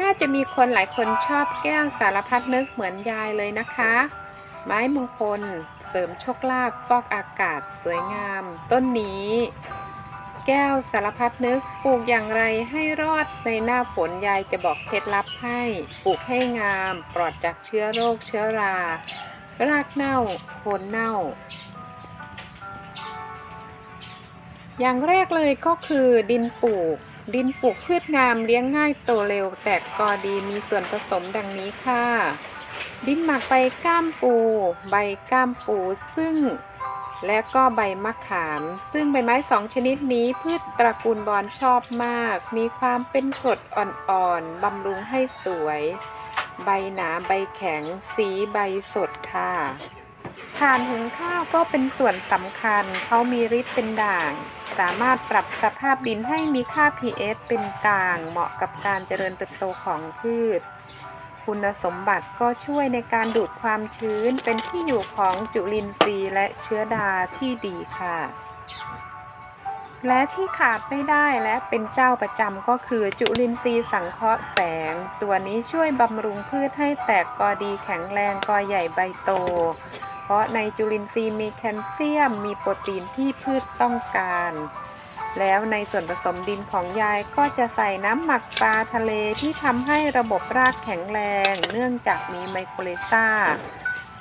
น่าจะมีคนหลายคนชอบแก้วสารพัดนึกเหมือนยายเลยนะคะ ไม้มงคล เสริมโชคลาภฟอกอากาศสวยงาม ต้นนี้ แก้วสารพัดนึกปลูกอย่างไรให้รอดในหน้าฝนยายจะบอกเคล็ดลับให้ปลูกให้งาม ปลอดจากเชื้อโรคเชื้อรา รากเน่าโคนเน่า อย่างแรกเลยก็คือดินปลูก ดินปลูกพืชงามเลี้ยงง่ายโตเร็ว แตกกอดีมีส่วนผสมดังนี้ค่ะ ดินหมักใบก้ามปู ใบก้ามปูซึ่ง และก็ใบมะขาม ซึ่งใบไม้สองชนิดนี้พืชตระกูลบอนชอบมาก มีความเป็นกรดอ่อนๆบำรุงให้สวย ใบหนาใบแข็ง สีใบสดค่ะ ถ่านหุงข้าวก็เป็นส่วนสำคัญ เขามีฤทธิ์เป็นด่าง สามารถปรับสภาพดินให้มีค่า pH เป็นกลาง เหมาะกับการเจริญเติบโตของพืช คุณสมบัติก็ช่วยในการดูดความชื้น เป็นที่อยู่ของจุลินทรีย์และเชื้อราที่ดีค่ะ และที่ขาดไม่ได้และเป็นเจ้าประจำก็คือจุลินทรีย์สังเคราะห์แสง ตัวนี้ช่วยบำรุงพืชให้แตกกอดีแข็งแรงกอใหญ่ใบโต เพราะในจุลินทรีย์มีแคลเซียม มีโปรตีนที่พืชต้องการ แล้วในส่วนผสมดินของยายก็จะใส่น้ำหมักปลาทะเลที่ทำให้ระบบรากแข็งแรง เนื่องจากมีไมโครเลซ่า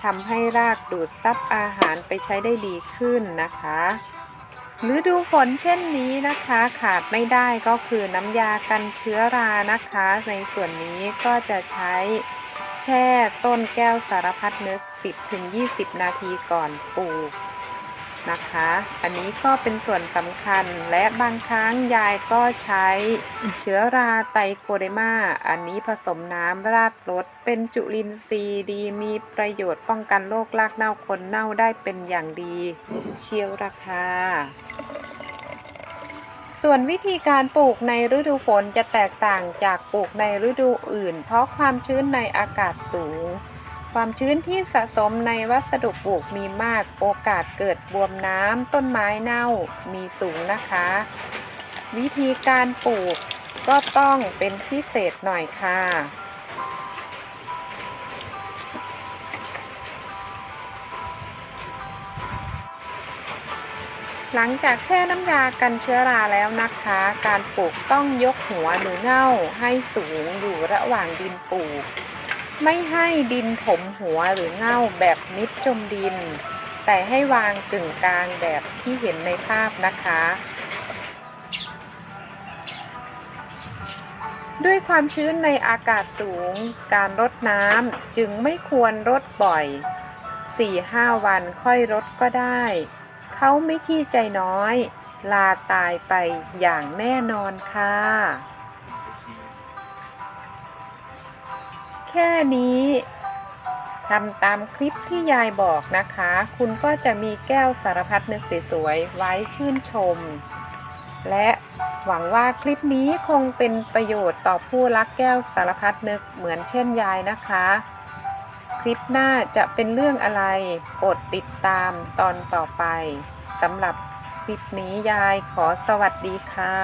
ทำให้รากดูดซับอาหารไปใช้ได้ดีขึ้นนะคะฤดูฝนเช่นนี้นะคะ ขาดไม่ได้ก็คือน้ำยากันเชื้อรานะคะ ในส่วนนี้ก็จะใช้ แช่ต้นแก้วสารพัดนึก 10-20 นาทีก่อนปลูกนะคะ อันนี้ก็เป็นส่วนสำคัญและบางครั้งยายก็ใช้เชื้อราไตโคเดมา อันนี้ผสมน้ำราดรสเป็นจุลินทรีย์ดีมีประโยชน์ป้องกันโรครากเน่าคนเน่าได้เป็นอย่างดี เชียวราคา ส่วนวิธีการปลูกในฤดูฝนจะแตกต่างจากปลูกในฤดูอื่น เพราะความชื้นในอากาศสูง ความชื้นที่สะสมในวัสดุปลูกมีมาก โอกาสเกิดบวมน้ำต้นไม้เน่ามีสูงนะคะ วิธีการปลูกก็ต้องเป็นพิเศษหน่อยค่ะ หลังจากแช่น้ำยากันเชื้อราแล้วนะคะ การปลูกต้องยกหัวหรือเง่าให้สูงอยู่ระหว่างดินปลูก ไม่ให้ดินถมหัวหรือเง่าแบบมิดจมดิน แต่ให้วางกึ่งกลางแบบที่เห็นในภาพนะคะ ด้วยความชื้นในอากาศสูง การรดน้ำจึงไม่ควรรดบ่อย 4-5 วันค่อยรดก็ได้ เขาไม่ขี้ใจน้อย ลาตายไปอย่างแน่นอนค่ะ แค่นี้ทำตามคลิปที่ยายบอกนะคะ คุณก็จะมีแก้วสารพัดนึกสวยๆไว้ชื่นชม และหวังว่าคลิปนี้คงเป็นประโยชน์ต่อผู้รักแก้วสารพัดนึกเหมือนเช่นยายนะคะ คลิปหน้าจะเป็นเรื่องอะไร โปรดติดตามตอนต่อไป สำหรับคลิปนี้ยายขอสวัสดีค่ะ